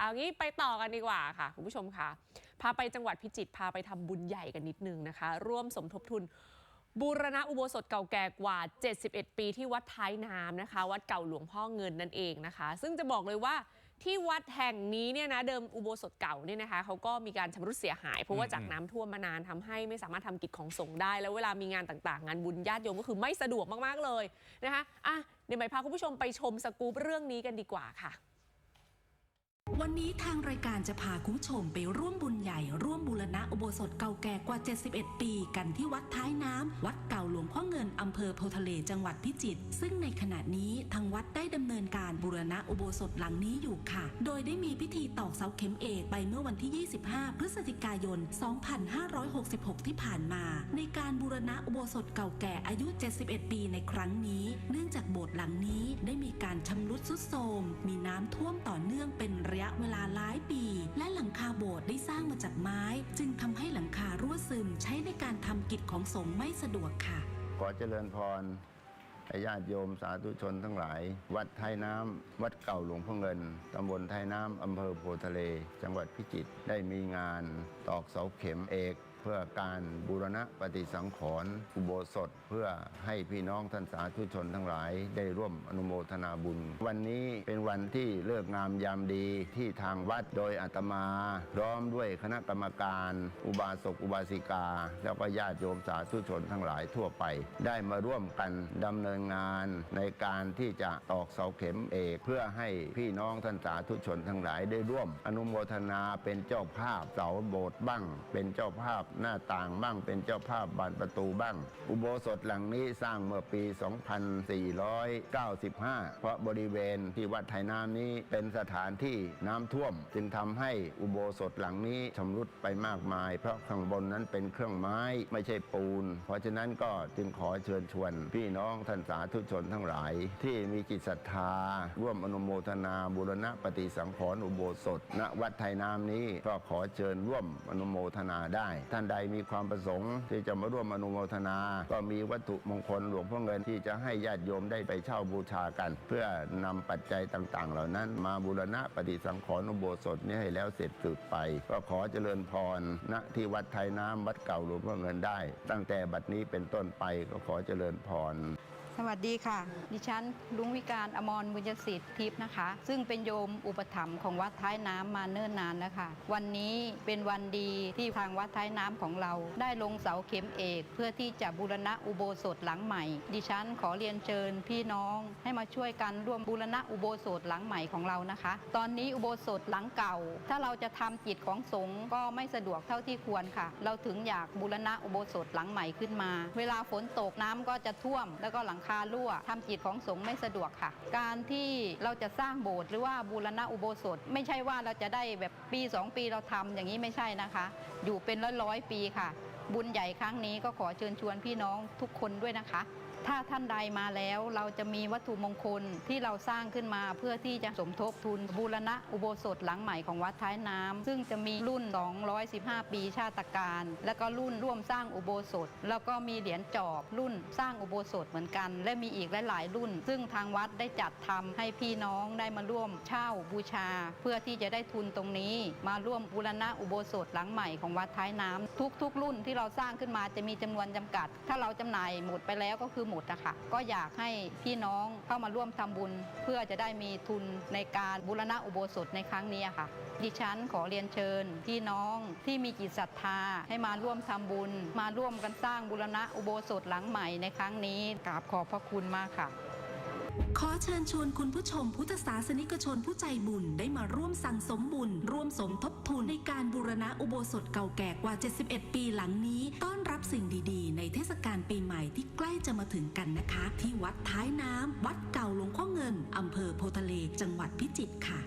เอางี้ไปต่อกันดีกว่าค่ะ คุณผู้ชมค่ะ พาไปจังหวัดพิจิตรพาไปทำบุญใหญ่กันนิดนึงนะคะ ร่วมสมทบทุน บูรณะอุโบสถเก่าแก่กว่า 71 ปีที่วัดท้ายน้ำนะคะ วัดเก่าหลวงพ่อเงินนั่นเองนะคะ ซึ่งจะบอกเลยว่าที่วัดแห่งนี้เนี่ยนะเดิมอุโบสถเก่าเนี่ยนะคะเขาก็มีการชำรุดเสียหาย เพราะว่าจากน้ำท่วมมานานทำให้ไม่สามารถทำกิจของสงฆ์ได้ แล้วเวลามีงานต่างๆ งานบุญญาติโยมก็คือไม่สะดวกมากๆเลยนะคะอะเดี๋ยวใหม่พาคุณผู้ชมไปชมสกู๊ปเรื่องนี้กันดีกว่าค่ะ วันนี้ทางรายการจะพาคุณผู้ชมไปร่วมบุญใหญ่ โบสถเก่าแก่กว่า 71 ปี กันที่วัดท้ายน้ำ วัดเก่าหลวงพ่อเงินอำเภอโพทะเลจังหวัดพิจิตร ซึ่งในขณะนี้ทางวัดได้ดำเนินการบูรณะอุโบสถหลังนี้อยู่ค่ะ โดยได้มีพิธีตอกเสาเข็มเอกไปเมื่อวันที่ 25 พฤศจิกายน 2566 ที่ผ่านมา ในการบูรณะอุโบสถเก่าแก่อายุ 71 ปีในครั้งนี้ เนื่องจากโบสถ์หลังนี้ได้มีการชำรุดทรุดโทรม มีน้ำท่วมต่อเนื่องเป็นระยะเวลาหลายปี และหลังคาโบสถ์ได้สร้างมาจากไม้ จึงทำให้หลังคารั่วซึมใช้ในการทำกิจของสงฆ์ไม่สะดวกค่ะ ขอเจริญพรญาติโยมสาธุชนทั้งหลาย วัดไทยน้ำ วัดเก่าหลวงพ่อเงินตำบลไทยน้ำอำเภอโพทะเล จังหวัดพิจิตรได้มีงานตอกเสาเข็มเอก เพื่อการบูรณะปฏิสังขรณ์อุโบสถ เพื่อให้พี่น้องท่านสาธุชนทั้งหลายได้ร่วมอนุโมทนาบุญ วันนี้เป็นวันที่เลิกงามยามดีที่ทางวัดโดยอาตมาพร้อมด้วยคณะกรรมการ อุบาสกอุบาสิกา แล้วก็ญาติโยมสาธุชนทั้งหลายทั่วไป ได้มาร่วมกันดำเนินงานในการที่จะตอกเสาเข็มเอกเพื่อให้พี่น้องท่านสาธุชนทั้งหลายได้ร่วม อนุโมทนาเป็นเจ้าภาพเสาโบสถ์บ้าง เป็นเจ้าภาพหน้าต่างบ้างเป็นเจ้าภาพบานประตูบ้าง อุโบสถหลังนี้สร้างเมื่อปี 2495 เพราะบริเวณที่วัดไทยน้ำนี้เป็นสถานที่น้ำท่วม จึงทำให้อุโบสถหลังนี้ชำรุดไปมากมาย เพราะข้างบนนั้นเป็นเครื่องไม้ไม่ใช่ปูน เพราะฉะนั้นก็จึงขอเชิญชวน พี่น้องท่านสาธุชนทั้งหลาย ที่มีจิตศรัทธา ร่วมอนุโมทนาบูรณะปฏิสังขรณ์อุโบสถ ณวัดไทยน้ำนี้ก็ขอเชิญร่วมอนุโมทนาได้ท่านใดมีความประสงค์ที่จะมาร่วมอนุโมทนา ก็มีวัตถุมงคลหลวงพ่อเงินที่จะให้ญาติโยมได้ไปเช่าบูชากัน เพื่อนำปัจจัยต่าง ๆ เหล่านั้น มาบูรณะปฏิสังขรณ์อุโบสถนี้ให้แล้วเสร็จสืบไป ก็ขอเจริญพรณที่วัดไทยน้ำวัดเก่าหลวงพ่อเงินได้ ตั้งแต่บัดนี้เป็นต้นไปก็ขอเจริญพร สวัสดีค่ะ ดิฉันลุงวิการอมรบุญยศิษฐ์ทิพย์นะคะ ซึ่งเป็นโยมอุปถัมภ์ของวัดท้ายน้ำมาเนิ่นนานแล้วค่ะ วันนี้เป็นวันดีที่ทางวัดท้ายน้ำของเรา ได้ลงเสาเข็มเอก เพื่อที่จะบูรณะอุโบสถหลังใหม่ ดิฉันขอเรียนเชิญพี่น้องให้มาช่วยกันร่วมบูรณะอุโบสถหลังใหม่ของเรานะคะ ตอนนี้อุโบสถหลังเก่า ถ้าเราจะทำกิจของสงฆ์ก็ไม่สะดวกเท่าที่ควรค่ะ เราถึงอยากบูรณะอุโบสถหลังใหม่ขึ้นมา เวลาฝนตกน้ำก็จะท่วมแล้วก็หลังคารั่วทำกิจของสงฆ์ไม่สะดวกค่ะ การที่เราจะสร้างโบสถ์หรือว่าบูรณะอุโบสถ ไม่ใช่ว่าเราจะได้แบบปี 2 ปีเราทำอย่างนี้ไม่ใช่นะคะ อยู่เป็นร้อยร้อยปีค่ะ บุญใหญ่ครั้งนี้ก็ขอเชิญชวนพี่น้องทุกคนด้วยนะคะ ถ้าท่านใดมาแล้วเราจะมีวัตถุมงคลที่เราสร้างขึ้นมาเพื่อที่จะสมทบทุนบูรณะอุโบสถหลังใหม่ของวัดท้ายน้ำซึ่งจะมีรุ่น 215 ปีชาตการ แล้วก็รุ่นร่วมสร้างอุโบสถ แล้วก็มีเหรียญจอบรุ่นสร้างอุโบสถเหมือนกัน และมีอีกหลาย ๆ รุ่น ซึ่งทางวัดได้จัดทำให้พี่น้องได้มาร่วมเช่าบูชา เพื่อที่จะได้ทุนตรงนี้ มาร่วมบูรณะอุโบสถหลังใหม่ของวัดท้ายน้ำทุก ๆ รุ่นที่เราสร้างขึ้นมาจะมีจำนวนจำกัด ถ้าเราจำหน่ายหมดไปแล้วก็คือหมดนะคะก็อยากให้พี่น้องเข้ามาร่วมทำบุญ เพื่อจะได้มีทุนในการบูรณะอุโบสถในครั้งนี้ค่ะ ดิฉันขอเรียนเชิญ พี่น้องที่มีจิตศรัทธาให้มาร่วมทำบุญ มาร่วมกันสร้างบูรณะอุโบสถหลังใหม่ในครั้งนี้กราบขอบพระคุณมากค่ะ ขอเชิญชวนคุณผู้ชมพุทธศาสนิกชนผู้ใจบุญได้มาร่วมสั่งสมบุญ ร่วมสมทบทุนในการบูรณะอุโบสถเก่าแก่กว่า 71 ปีหลังนี้ ต้อนรับสิ่งดีๆ ในเทศกาลปีใหม่ที่ใกล้จะมาถึงกันนะคะ ที่วัดท้ายน้ำวัดเก่าหลวงพ่อเงินอำเภอโพทะเล จังหวัดพิจิตรค่ะ